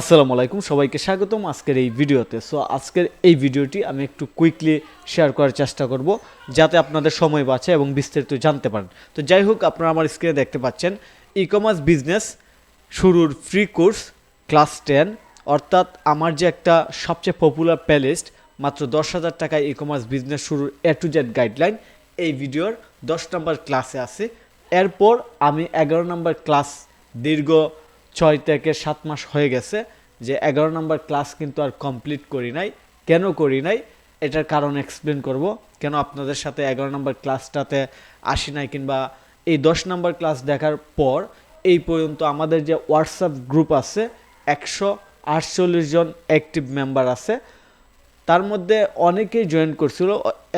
আসসালামু আলাইকুম, সবাইকে স্বাগতম আজকের এই ভিডিওতে। সো আজকের এই ভিডিওটি আমি একটু কুইকলি শেয়ার করার চেষ্টা করব, যাতে আপনাদের সময় বাঁচে এবং বিস্তারিত জানতে পারেন। তো যাই হোক, আপনারা আমার স্ক্রিনে দেখতে পাচ্ছেন ই কমার্স বিজনেস শুরুর ফ্রি কোর্স ক্লাস টেন অর্থাৎ আমার যে একটা সবচেয়ে পপুলার প্লেলিস্ট মাত্র দশ হাজার টাকায় ই কমার্স বিজনেস শুরুর এ টু জেড গাইডলাইন এই ভিডিওর দশ নম্বর ক্লাসে আছে। এরপর আমি এগারো নম্বর ক্লাস দীর্ঘ ছয় থেকে সাত মাস হয়ে গেছে যে এগারো নম্বর ক্লাস কিন্তু আর কমপ্লিট করি নাই। কেন করি নাই? এটার কারণ এক্সপ্লেন করব। কেন আপনাদের সাথে এগারো নম্বর ক্লাসটাতে আসি নাই কিংবা এই দশ নম্বর ক্লাস দেখার পর এই পর্যন্ত আমাদের যে হোয়াটসঅ্যাপ গ্রুপ আছে, একশো আটচল্লিশ জন অ্যাক্টিভ মেম্বার আছে। তার মধ্যে অনেকেই জয়েন করছিল।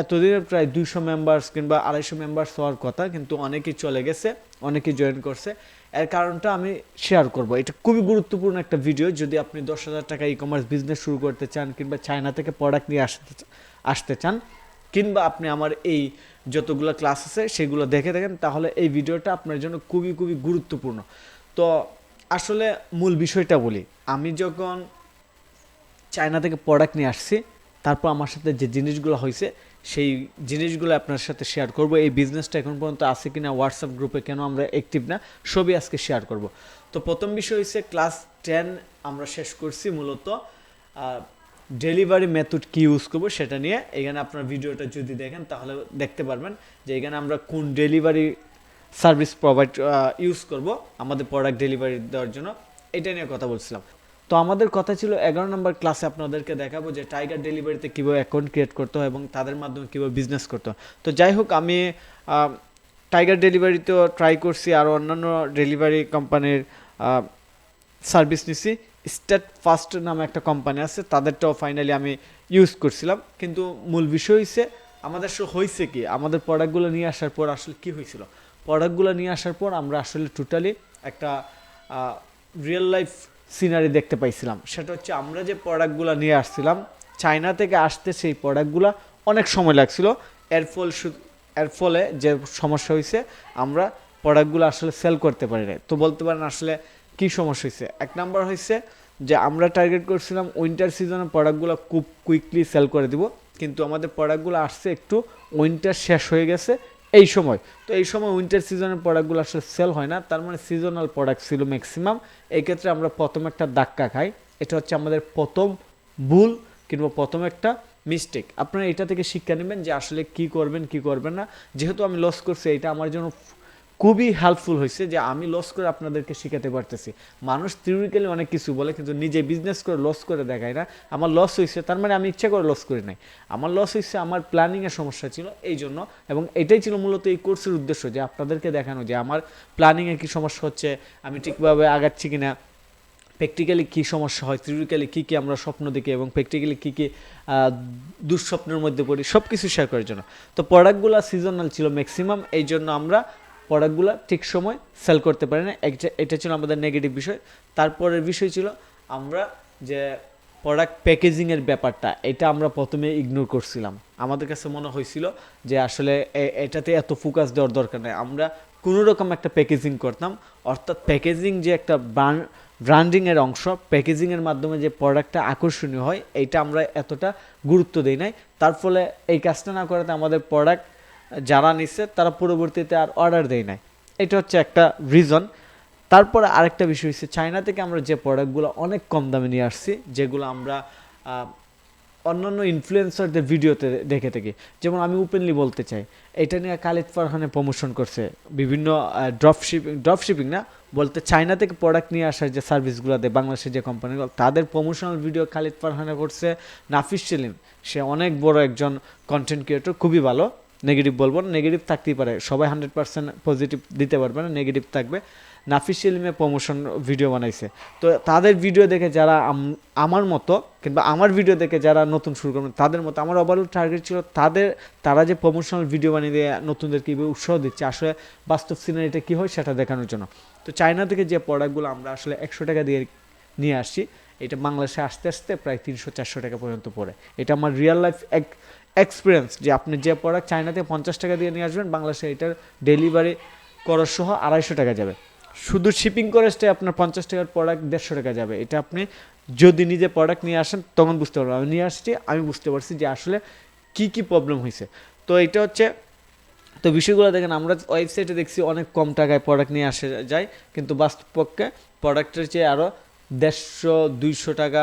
এতদিনে প্রায় দুইশো মেম্বার্স কিংবা আড়াইশো মেম্বার্স হওয়ার কথা, কিন্তু অনেকেই চলে গেছে, অনেকেই জয়েন করছে। এর কারণটা আমি শেয়ার করব। এটা খুবই গুরুত্বপূর্ণ একটা ভিডিও যদি আপনি দশ হাজার টাকা ই কমার্স বিজনেস শুরু করতে চান কিংবা চায়না থেকে প্রোডাক্ট নিয়ে আসতে আসতে চান, কিংবা আপনি আমার এই যতগুলো ক্লাস আছে সেগুলো দেখে দেখেন তাহলে এই ভিডিওটা আপনার জন্য খুবই খুবই গুরুত্বপূর্ণ। তো আসলে মূল বিষয়টা বলি। আমি যখন চায়না থেকে প্রোডাক্ট নিয়ে আসছি তারপর আমার সাথে যে জিনিসগুলো হয়েছে, সেই জিনিসগুলো আপনার সাথে শেয়ার করব। এই বিজনেসটা এখন পর্যন্ত আছে কিনা হোয়াটসঅ্যাপ গ্রুপে কেন আমরা অ্যাক্টিভ না, সবই আজকে শেয়ার করব। তো প্রথম বিষয় হচ্ছে ক্লাস টেন আমরা শেষ করছি মূলত ডেলিভারি মেথড কি ইউজ করব সেটা নিয়ে। এখানে আপনার ভিডিওটা যদি দেখেন তাহলে দেখতে পারবেন যে এখানে আমরা কোন ডেলিভারি সার্ভিস প্রোভাইড ইউজ করব, আমাদের প্রোডাক্ট ডেলিভারি দেওয়ার জন্য। এটা নিয়ে কথা বলছিলাম। তো আমাদের কথা ছিল এগারো নম্বর ক্লাসে আপনাদেরকে দেখাবো যে টাইগার ডেলিভারিতে কীভাবে অ্যাকাউন্ট ক্রিয়েট করতে হয় এবং তাদের মাধ্যমে কীভাবে বিজনেস করতে হয়। তো যাই হোক, আমি টাইগার ডেলিভারিতেও ট্রাই করছি, আর অন্যান্য ডেলিভারি কোম্পানির সার্ভিস নিছি। স্টেট ফার্স্ট নামে একটা কোম্পানি আছে, তাদেরটাও ফাইনালি আমি ইউজ করছিলাম। কিন্তু মূল বিষয় হচ্ছে আমাদের আসলে হয়েছে কি? আমাদের প্রোডাক্টগুলো নিয়ে আসার পর আসলে কি হয়েছিল প্রোডাক্টগুলো নিয়ে আসার পর আমরা আসলে টোটালি একটা রিয়েল লাইফ সিনারি দেখতে পাইছিলাম। সেটা হচ্ছে আমরা যে প্রোডাক্টগুলো নিয়ে আসছিলাম চায়না থেকে আসতে সেই প্রোডাক্টগুলো অনেক সময় লাগছিল। এর ফল এর ফলে যে সমস্যা হয়েছে আমরা প্রোডাক্টগুলো আসলে সেল করতে পারি না তো বলতে পারেন আসলে কি সমস্যা হয়েছে এক নাম্বার হয়েছে যে আমরা টার্গেট করছিলাম উইন্টার সিজনে প্রোডাক্টগুলো খুব কুইকলি সেল করে দিব। কিন্তু আমাদের প্রোডাক্টগুলো আসছে একটু উইন্টার শেষ হয়ে গেছে এই সময়। তো এই সময় উইন্টার সিজনের প্রোডাক্টগুলো আসলে সেল হয় না, তার মানে সিজনাল প্রোডাক্ট ছিল ম্যাক্সিমাম এই ক্ষেত্রে আমরা প্রথম একটা ধাক্কা খাই, এটা হচ্ছে আমাদের প্রথম ভুল কিংবা প্রথম একটা মিস্টেক আপনারা এটা থেকে শিক্ষা নেবেন যে আসলে কি করবেন কি করবেন না। যেহেতু আমি লস করছি, এটা আমার জন্য খুবই হেল্পফুল হয়েছে যে আমি লস করে আপনাদেরকে শেখাতে পারতেছি। মানুষ থিওরিক্যালি অনেক কিছু বলে, কিন্তু নিজে বিজনেস করে লস করে দেখায় না। আমার লস হয়েছে, তার মানে আমি ইচ্ছা করে লস করি নাই। আমার লস হয়েছে, আমার প্ল্যানিংয়ের সমস্যা ছিল এই জন্য এবং এটাই ছিল মূলত এই কোর্সের উদ্দেশ্য, যে আপনাদেরকে দেখানো যে আমার প্ল্যানিংয়ে কী সমস্যা হচ্ছে, আমি ঠিকভাবে আগাচ্ছি কিনা প্র্যাকটিক্যালি কী সমস্যা হয় থিওরিক্যালি কী কী আমরা স্বপ্ন দেখি, এবং প্র্যাকটিক্যালি কী কী দুঃস্বপ্নের মধ্যে পড়ি সব কিছু শেয়ার করার জন্য। তো প্রোডাক্টগুলো সিজনাল ছিল ম্যাক্সিমাম এই জন্য আমরা প্রোডাক্টগুলো ঠিক সময় সেল করতে পারি না। এটা ছিল আমাদের নেগেটিভ বিষয়। তারপরের বিষয় ছিল আমরা যে প্রোডাক্ট প্যাকেজিংয়ের ব্যাপারটা, এটা আমরা প্রথমে ইগনোর করছিলাম। আমাদের কাছে মনে হয়েছিল যে আসলে এটাতে এত ফোকাস দেওয়ার দরকার নেই। আমরা কোনো রকম একটা প্যাকেজিং করতাম। অর্থাৎ প্যাকেজিং যে একটা ব্র্যান্ডিংয়ের অংশ প্যাকেজিংয়ের মাধ্যমে যে প্রোডাক্টটা আকর্ষণীয় হয়, এটা আমরা এতটা গুরুত্ব দিই নাই। তার ফলে এই কাজটা না করাতে আমাদের প্রোডাক্ট যারা নিচ্ছে তারা পরবর্তীতে আর অর্ডার দেয় নাই। এটা হচ্ছে একটা রিজন তারপরে আরেকটা বিষয় হচ্ছে চায়না থেকে আমরা যে প্রোডাক্টগুলো অনেক কম দামে নিয়ে আসছি, যেগুলো আমরা অন্যান্য ইনফ্লুয়েন্সারদের ভিডিওতে দেখে থাকি। যেমন আমি ওপেনলি বলতে চাই, এটা নিয়ে খালিদ ফারহানে প্রমোশন করছে। বিভিন্ন ড্রপ শিপিং ড্রপ শিপিং না, বলতে চায়না থেকে প্রোডাক্ট নিয়ে আসার যে সার্ভিসগুলো দেয়, বাংলাদেশের যে কোম্পানিগুলো তাদের প্রমোশনাল ভিডিও খালিদ ফারহানে করছে। নাফিস সেলিম, সে অনেক বড় একজন কন্টেন্ট ক্রিয়েটর খুবই ভালো। নেগেটিভ বলব না, নেগেটিভ থাকতেই পারে। সবাই হান্ড্রেড পার্সেন্ট পজিটিভ দিতে পারবে না, নেগেটিভ থাকবে। নাফিস সেলিমে প্রমোশন ভিডিও বানাইছে। তো তাদের ভিডিও দেখে যারা আমার মতো কিংবা আমার ভিডিও দেখে যারা নতুন শুরু করবেন তাদের মতো আমার ওভারঅল টার্গেট ছিল তাদের, তারা যে প্রমোশনাল ভিডিও বানিয়ে দিয়ে নতুনদের কীভাবে উৎসাহ দিচ্ছে, আসলে বাস্তব সিনারিটা কী হয় সেটা দেখানোর জন্য। তো চায়না থেকে যে প্রোডাক্টগুলো আমরা আসলে একশো টাকা দিয়ে নিয়ে আসছি, এটা বাংলাদেশে আস্তে আস্তে প্রায় তিনশো চারশো টাকা পর্যন্ত পড়ে। এটা আমার রিয়েল লাইফ এক এক্সপিরিয়েন্স যে আপনি যে প্রোডাক্ট চায়নাতে পঞ্চাশ টাকা দিয়ে নিয়ে আসবেন, বাংলাদেশে এটার ডেলিভারি করার সহ আড়াইশো টাকা যাবে। শুধু শিপিং খরচটাই আপনার পঞ্চাশ টাকার প্রোডাক্ট দেড়শো টাকা যাবে। এটা আপনি যদি নিজে প্রোডাক্ট নিয়ে আসেন, তখন বুঝতে পারবেন। আমি নিয়ে আসছি, আমি বুঝতে পারছি যে আসলে কি কি প্রবলেম হয়েছে। তো এটা হচ্ছে, তো বিষয়গুলো দেখেন, আমরা ওয়েবসাইটে দেখছি অনেক কম টাকায় প্রোডাক্ট নিয়ে আসা যায়, কিন্তু বাস্তবপক্ষে প্রোডাক্টের চেয়ে আরও দেড়শো, দুইশো টাকা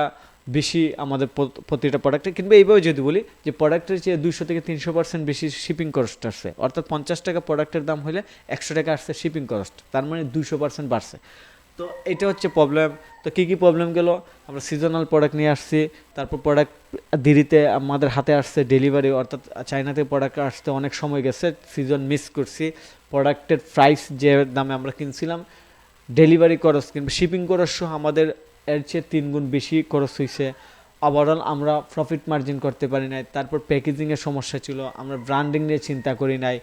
বেশি আমাদের প্রতিটা প্রোডাক্টে কিন্তু এইভাবে যদি বলি যে প্রোডাক্টের চেয়ে দুইশো থেকে তিনশো পার্সেন্ট বেশি শিপিং কস্ট আসছে। অর্থাৎ পঞ্চাশ টাকা প্রোডাক্টের দাম হলে একশো টাকা আসছে শিপিং কস্ট তার মানে দুশো পার্সেন্ট বাড়ছে। তো এটা হচ্ছে প্রবলেম তো কী কী প্রবলেম গেল? আমরা সিজনাল প্রোডাক্ট নিয়ে আসছি, তারপর প্রোডাক্ট দেরিতে আমাদের হাতে আসছে ডেলিভারি অর্থাৎ চায়না থেকে প্রোডাক্ট আসতে অনেক সময় গেছে সিজন মিস করছি। প্রোডাক্টের প্রাইস যে দামে আমরা কিনছিলাম ডেলিভারি খরচ কিংবা শিপিং খরচ আমাদের এর চেয়ে তিন গুণ বেশি খরচ হয়েছে ওভারঅল আমরা প্রফিট মার্জিন করতে পারি নাই, তারপর প্যাকেজিংয়ের সমস্যা ছিল, আমরা ব্র্যান্ডিং নিয়ে চিন্তা করি নাই।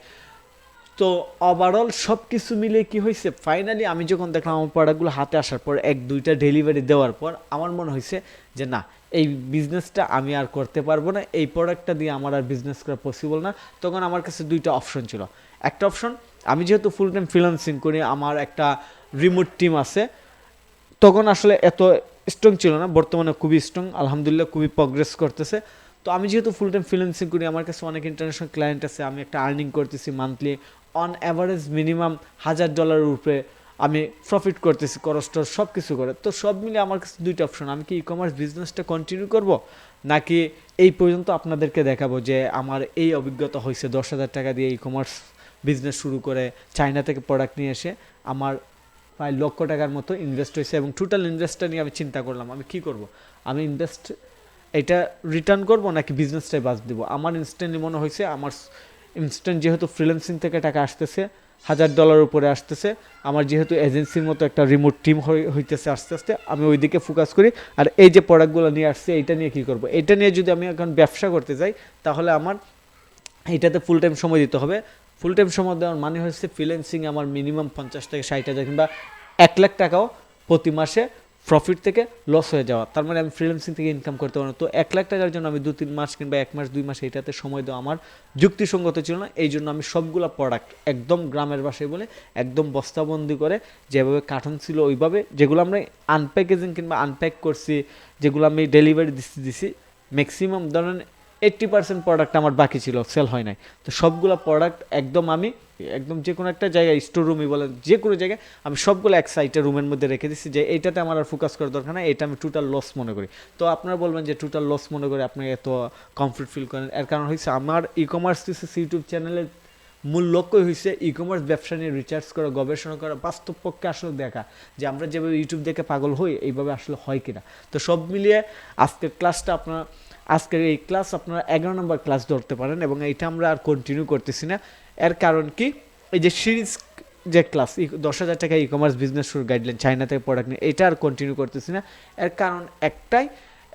তো ওভারঅল সব কিছু মিলে কি হয়েছে ফাইনালি আমি যখন দেখলাম আমার প্রোডাক্টগুলো হাতে আসার পর, এক, দুইটা ডেলিভারি দেওয়ার পর আমার মনে হয়েছে যে না, এই বিজনেসটা আমি আর করতে পারব না, এই প্রোডাক্টটা দিয়ে আমার আর বিজনেস করা পসিবল না। তখন আমার কাছে দুইটা অপশন ছিল। একটা অপশন আমি যেহেতু ফুল টাইম ফ্রিল্যান্সিং করি, আমার একটা রিমোট টিম আছে তখন আসলে এত স্ট্রং ছিল না, বর্তমানে খুবই স্ট্রং আলহামদুলিল্লাহ খুবই প্রগ্রেস করতেছে। তো আমি যেহেতু ফুল টাইম ফ্রিল্যান্সিং করি, আমার কাছে অনেক ইন্টারন্যাশনাল ক্লায়েন্ট আছে, আমি একটা আর্নিং করতেছি মান্থলি অন অ্যাভারেজ মিনিমাম হাজার ডলারের উপরে আমি প্রফিট করতেছি খরচটর সব কিছু করে। তো সব মিলে আমার কাছে দুইটা অপশন আমি কি ই কমার্স বিজনেসটা কন্টিনিউ করব, নাকি এই পর্যন্ত আপনাদেরকে দেখাবো যে আমার এই অভিজ্ঞতা হয়েছে দশ হাজার টাকা দিয়ে ই কমার্স বিজনেস শুরু করে চায়না থেকে প্রোডাক্ট নিয়ে এসে আমার প্রায় লক্ষ টাকার মতো ইনভেস্ট হয়েছে এবং টোটাল ইনভেস্টটা নিয়ে আমি চিন্তা করলাম, আমি কি করব? আমি ইনভেস্ট এটা রিটার্ন করব নাকি বিজনেসটাই বাদ দিব? আমার ইনস্ট্যান্টলি মনে হয়েছে আমার ইনস্ট্যান্ট যেহেতু ফ্রিল্যান্সিং থেকে টাকা আসতেছে, হাজার ডলার উপরে আসতেছে, আমার যেহেতু এজেন্সির মতো একটা রিমোট টিম হইতেছে আস্তে আস্তে, আমি ওই দিকে ফোকাস করি। আর এই যে প্রোডাক্টগুলো নিয়ে আসছে এটা নিয়ে কী করব? এটা নিয়ে যদি আমি এখন ব্যবসা করতে যাই, তাহলে আমার এটাতে ফুল টাইম সময় দিতে হবে। ফুল টাইম সময় দেওয়ার মানে হচ্ছে ফ্রিল্যান্সিং আমার মিনিমাম পঞ্চাশ থেকে ষাট হাজার কিংবা এক লাখ টাকাও প্রতি মাসে প্রফিট থেকে লস হয়ে যাওয়া। তার মানে আমি ফ্রিল্যান্সিং থেকে ইনকাম করতে পারব তো এক লাখ টাকার জন্য আমি দু তিন মাস কিংবা এক মাস, দুই মাস এইটাতে সময় দেওয়া আমার যুক্তিসঙ্গত ছিল না। এই জন্য আমি সবগুলো প্রোডাক্ট একদম গ্রামের বাসায় বলে, একদম বস্তাবন্দি করে যেভাবে কার্টন ছিল ওইভাবে যেগুলো আমরা আনপ্যাকেজিং কিংবা আনপ্যাক করছি, যেগুলো আমি ডেলিভারি দিচ্ছি দিছি ম্যাক্সিমাম ধরেন এইট্টি পার্সেন্ট প্রোডাক্ট আমার বাকি ছিল সেল হয় নাই। তো সবগুলো প্রোডাক্ট একদম আমি, একদম যে কোনো একটা জায়গায় স্টোর রুমই বলেন, যে কোনো জায়গায়, আমি সবগুলো এক সাইডে রুমের মধ্যে রেখে দিচ্ছি যে এইটাতে আমার আর ফোকাস করার দরকার নাই, এটা আমি টোটাল লস মনে করি। তো আপনারা বলবেন যে টোটাল লস মনে করে আপনি এত কমফর্ট ফিল করেন, এর কারণ হচ্ছে আমার ই কমার্স ইউটিউব চ্যানেলের মূল লক্ষ্যই হচ্ছে ই কমার্স ব্যবসা নিয়ে রিসার্চ করা, গবেষণা করা, বাস্তব পক্ষে আসলে দেখা, যে আমরা যেভাবে ইউটিউব দেখে পাগল হই, এইভাবে আসলে হয় কিনা। তো সব মিলিয়ে আজকের ক্লাসটা আপনার আজকের এই ক্লাস আপনারা এগারো নম্বর ক্লাস ধরতে পারেন এবং এইটা আমরা আর কন্টিনিউ করতেছি না। এর কারণ কি? এই যে সিরিজ যে ক্লাস দশ হাজার টাকা ই কমার্স বিজনেস শুরু গাইডলাইন চাইনা থেকে প্রোডাক্ট নিয়ে, এটা আর কন্টিনিউ করতেছি না। এর কারণ একটাই,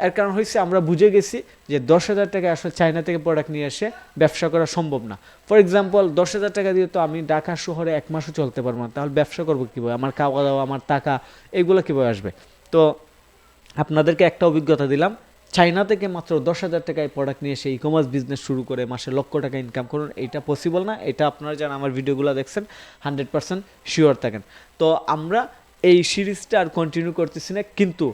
এর কারণ হচ্ছে আমরা বুঝে গেছি যে দশ হাজার টাকা আসলে চায়না থেকে প্রোডাক্ট নিয়ে এসে ব্যবসা করা সম্ভব না। ফর এক্সাম্পল দশ হাজার টাকা দিয়ে তো আমি ঢাকা শহরে এক মাসও চলতে পারব না, তাহলে ব্যবসা করব কীভাবে? আমার খাওয়া দাওয়া, আমার টাকা, এগুলো কীভাবে আসবে? তো আপনাদেরকে একটা অভিজ্ঞতা দিলাম চাইনা থেকে মাত্র দশ হাজার টাকায় প্রোডাক্ট নিয়ে এসে ই কমার্স বিজনেস শুরু করে মাসে লক্ষ টাকা ইনকাম করুন, এটা পসিবল না। এটা আপনারা যারা আমার ভিডিওগুলো দেখছেন হান্ড্রেড পার্সেন্ট শিওর থাকেন। তো আমরা এই সিরিজটা আর কন্টিনিউ করতেছি না, কিন্তু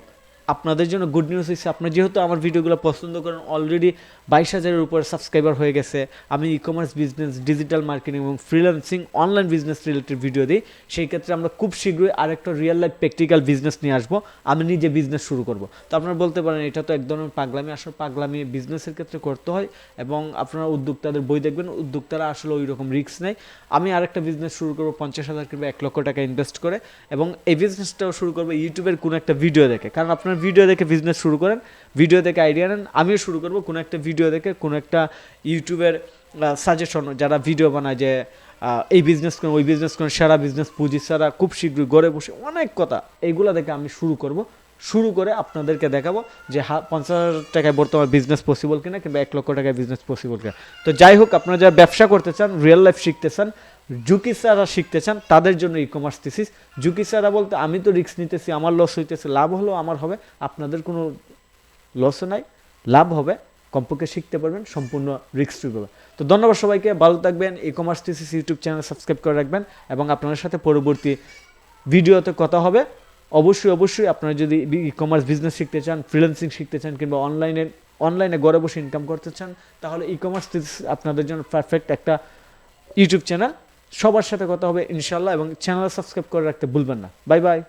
আপনাদের জন্য গুড নিউজ হচ্ছে আপনারা যেহেতু আমার ভিডিওগুলো পছন্দ করেন অলরেডি বাইশ হাজারের উপর সাবস্ক্রাইবার হয়ে গেছে, আমি e commerce business digital marketing এবং freelancing online business related video দিই, সেই ক্ষেত্রে আমরা খুব শীঘ্রই আরেকটা রিয়েল লাইফ প্র্যাকটিক্যাল বিজনেস নিয়ে আসব, আমি নিজে বিজনেস শুরু করব। তো আপনারা বলতে পারেন, এটা তো এক ধরনের পাগলামি, আসলে পাগলামি বিজনেসের ক্ষেত্রে করতে হয় এবং আপনারা উদ্যোক্তাদের বই দেখবেন, উদ্যোক্তারা আসলে ওই রকম রিস্ক নেই আমি আরেকটা বিজনেস শুরু করব, পঞ্চাশ হাজার কিংবা এক লক্ষ টাকা ইনভেস্ট করে এবং এই বিজনেসটাও শুরু করব, ইউটিউবের কোনো একটা ভিডিও দেখে। কারণ আপনার ভিডিও দেখে বিজনেস শুরু করেন ভিডিও দেখে আইডিয়া নেন, আমিও শুরু করব, কোনো একটা ভিডিও দেখে, কোনো একটা ইউটিউবের সাজেশন যারা ভিডিও বানায় যে এই বিজনেস করেন, ওই বিজনেস করেন, সারা বিজনেস পুঁজি, সারা, খুব শীঘ্রই ঘরে বসে, অনেক কথা, এইগুলো দেখে আমি শুরু করব। শুরু করে আপনাদেরকে দেখাবো যে হা, পঞ্চাশ হাজার টাকায় বর্তমান বিজনেস পসিবল কিনা কিংবা এক লক্ষ টাকায় বিজনেস পসিবল কিনা। তো যাই হোক, আপনারা যারা ব্যবসা করতে চান রিয়েল লাইফ শিখতে চান ঝুঁকি ছাড়া শিখতে চান, তাদের জন্য ই কমার্স থিসিস ঝুঁকি ছাড়া বলতে, আমি তো রিস্ক নিতেছি, আমার লস হইতেছে, লাভ হলেও আমার হবে, আপনাদের কোনো লসও নাই, লাভ হবে, কমপক্ষে শিখতে পারবেন, সম্পূর্ণ রিক্স ফ্রি হবে তো ধন্যবাদ সবাইকে, ভালো থাকবেন e commerce thesis YouTube channel subscribe করে রাখবেন, এবং আপনাদের সাথে পরবর্তী ভিডিওতে কথা হবে। অবশ্যই অবশ্যই আপনারা যদি ই কমার্স বিজনেস শিখতে চান ফ্রিল্যান্সিং শিখতে চান, কিংবা অনলাইনে অনলাইনে ঘরে বসে ইনকাম করতে চান, তাহলে ই কমার্স থিসিস আপনাদের জন্য পারফেক্ট একটা ইউটিউব চ্যানেল। সবার সাথে কথা হবে ইনশাল্লাহ এবং চ্যানেল সাবস্ক্রাইব করে রাখতে ভুলবেন না। Bye bye.